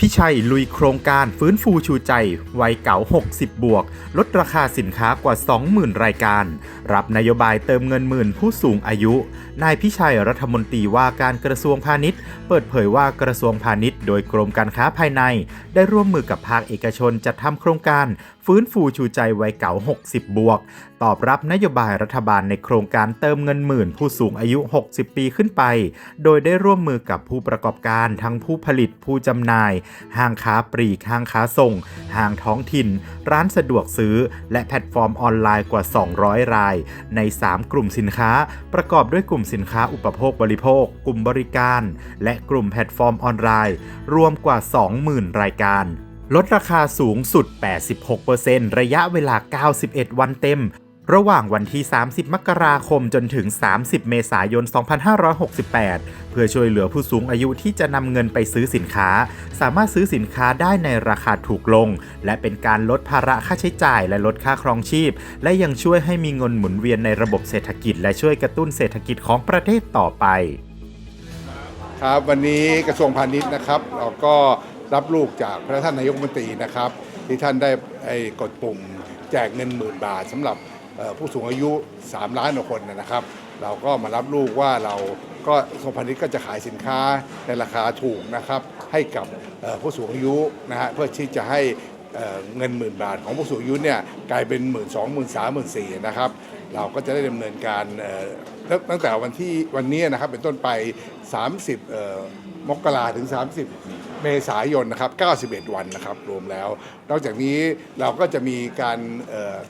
พิชัยลุยโครงการฟื้นฟูชูใจ วัยเก่า 60 บวก ลดราคาสินค้ากว่า 20,000 รายการ รับนโยบายเติมเงินหมื่นผู้สูงอายุ นายพิชัยรัฐมนตรีว่าการกระทรวงพาณิชย์ เปิดเผยว่ากระทรวงพาณิชย์ โดยกรมการค้าภายใน ได้ร่วมมือกับภาคเอกชนจัดทำโครงการ ฟื้นฟูชูใจวัยเก่า 60 บวกตอบรับนโยบายรัฐบาลในโครงการเติมเงินหมื่นผู้สูงอายุ 60 ปีขึ้นไป โดยได้ร่วมมือกับผู้ประกอบการทั้งผู้ผลิตผู้จำหน่าย ห้างค้าปลีก ห้างค้าส่ง ห้างท้องถิ่น ร้านสะดวกซื้อ และแพลตฟอร์มออนไลน์กว่า 200 ราย ใน 3 กลุ่มสินค้า ประกอบด้วยกลุ่มสินค้าอุปโภคบริโภค กลุ่มบริการ และกลุ่มแพลตฟอร์มออนไลน์ รวมกว่า 20,000 รายการลดราคาสูงสุด 86%ระยะเวลา 91 วันเต็ม ระหว่างวันที่ 30 มกราคมจนถึง 30 เมษายน 2568 เพื่อช่วยเหลือผู้สูงอายุที่จะนำเงินไปซื้อสินค้า สามารถซื้อสินค้าได้ในราคาถูกลง และเป็นการลดภาระค่าใช้จ่ายและลดค่าครองชีพ และยังช่วยให้มีเงินหมุนเวียนในระบบเศรษฐกิจ และช่วยกระตุ้นเศรษฐกิจของประเทศต่อไป ครับวันนี้กระทรวงพาณิชย์นะครับ เราก็รับลูกจากพระท่านนายกรัฐมนตรีนะครับ ที่ท่านได้ไอ้กดปุ่มแจกเงินหมื่นบาทสำหรับ ผู้สูงอายุ 3 ล้านกว่าคนนะครับ เราก็มารับลูกว่าเราก็กระทรงพาณิชย์ก็จะขายสินค้าในราคาถูกนะครับ ให้กับผู้สูงอายุนะฮะเพื่อที่จะให้เงินหมื่นบาทของผู้สูงอายุเนี่ยกลายเป็นหมื่นสองหมื่นสามหมื่นสี่นะครับ เราก็จะได้ดำเนินการตั้งแต่วันที่วันนี้นะครับเป็นต้นไป 30มกราถึง 30 เมษายนนะครับ 91 วันนะครับรวมแล้ว นอกจากนี้เราก็จะมีการ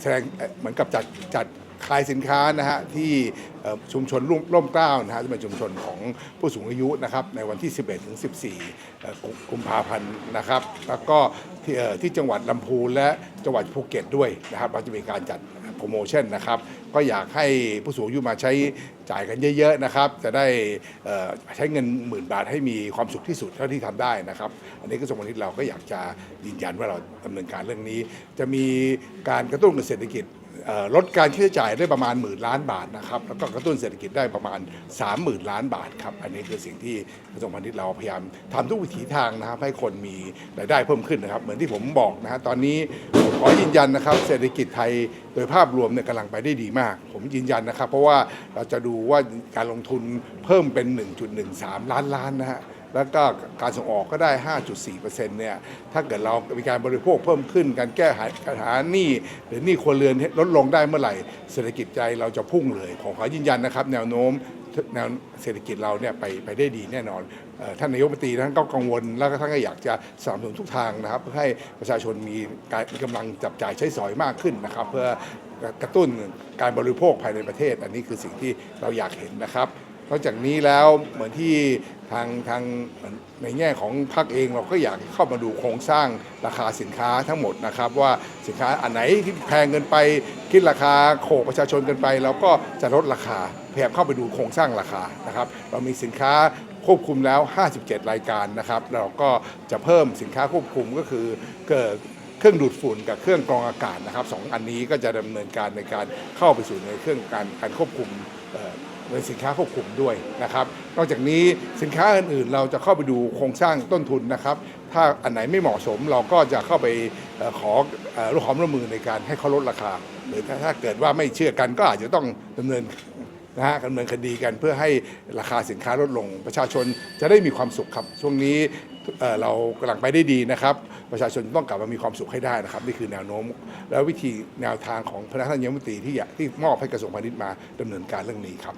แสดงเหมือนกับจัดจัดขายสินค้านะฮะที่ชุมชนร่มร่มเกล้านะฮะที่เป็นชุมชนของผู้สูงอายุนะครับในวันที่ 11 ถึง 14 กุมภาพันธ์นะครับ แล้วก็ที่ที่จังหวัดลำพูนและจังหวัดภูเก็ตด้วยนะครับเราจะมีการจัดโปรโมชั่นนะครับ ก็อยากให้ผู้สูงอายุมาใช้จ่ายกันเยอะๆนะครับจะได้ใช้เงินหมื่นบาทให้มีความสุขที่สุดเท่าที่ทำได้นะครับ อันนี้กระทรวงพาณิชย์เราก็อยากจะยืนยันว่าเราดำเนินการเรื่องนี้ จะมีการกระตุ้นเศรษฐกิจลดการใช้จ่ายได้ประมาณหมื่นล้านบาทนะครับแล้วก็กระตุ้นเศรษฐกิจได้ประมาณ 30,000 ล้านบาทครับอันนี้คือสิ่งที่กระทรวงพาณิชย์เราพยายามทำทุกวิถีทางนะครับให้คนมีรายได้เพิ่มขึ้นนะครับ เหมือนที่ผมบอกนะฮะตอนนี้ ขอยืนยันนะครับเศรษฐกิจไทยโดยภาพรวมเนี่ยกำลังไปได้ดีมาก ผมยืนยันนะครับ เพราะว่าเราจะดูว่าการลงทุนเพิ่มเป็น 1.13 ล้านล้านนะฮะแล้วก็การส่งออกก็ได้ 5.4%เนี่ยถ้าเกิดเรามีการบริโภคเพิ่มขึ้น การแก้ปัญหาหนี้หรือหนี้ครัวเรือนลดลงได้เมื่อไหร่ เศรษฐกิจใจเราจะพุ่งเลยผมขอยืนยันนะครับ แนวโน้ม แนวเศรษฐกิจเราเนี่ยไปไปได้ดีแน่นอนท่านนายกรัฐมนตรีท่านก็กังวล แล้วก็ท่านก็อยากจะสนับสนุนทุกทางนะครับ เพื่อให้ประชาชนมีการมีกำลังจับจ่ายใช้สอยมากขึ้นนะครับ เพื่อกระตุ้นการบริโภคภายในประเทศ อันนี้คือสิ่งที่เราอยากเห็นนะครับ นอกจากนี้แล้วเหมือนที่ทางทางในแง่ของภาคเองเราก็อยากเข้ามาดูโครงสร้างราคาสินค้าทั้งหมดนะครับ ว่าสินค้าอันไหนที่แพงเกินไปคิดราคาโขกประชาชนเกินไปเราก็จะลดราคาพยายามเข้าไปดูโครงสร้างราคานะครับเรามีสินค้าควบคุมแล้ว 57 รายการนะครับ เราก็จะเพิ่มสินค้าควบคุมก็คือเกิดเครื่องดูดฝุ่นกับเครื่องกรองอากาศนะครับสองอันนี้ก็จะดำเนินการในการเข้าไปสู่ในเครื่องการการควบคุม เอ่อสินค้าควบคุมด้วยนะครับ นอกจากนี้สินค้าอื่นๆ เราจะเข้าไปดูโครงสร้างต้นทุนนะครับ ถ้าอันไหนไม่เหมาะสมเราก็จะเข้าไปขอร่วมความร่วมมือในการให้เขาลดราคา หรือถ้าเกิดว่าไม่เชื่อกันก็อาจจะต้องดำเนินนะฮะดำเนินคดีกันเพื่อให้ราคาสินค้าลดลง ประชาชนจะได้มีความสุขครับ ช่วงนี้เเรากำลังไปได้ดีนะครับ ประชาชนต้องกลับมามีความสุขให้ได้นะครับ นี่คือแนวโน้ม แล้ววิธีแนวทางของพนักงานยกรัฐมนตรีที่ที่มอบให้กระทรวงพาณิชย์มาดำเนินการเรื่องนี้ครับ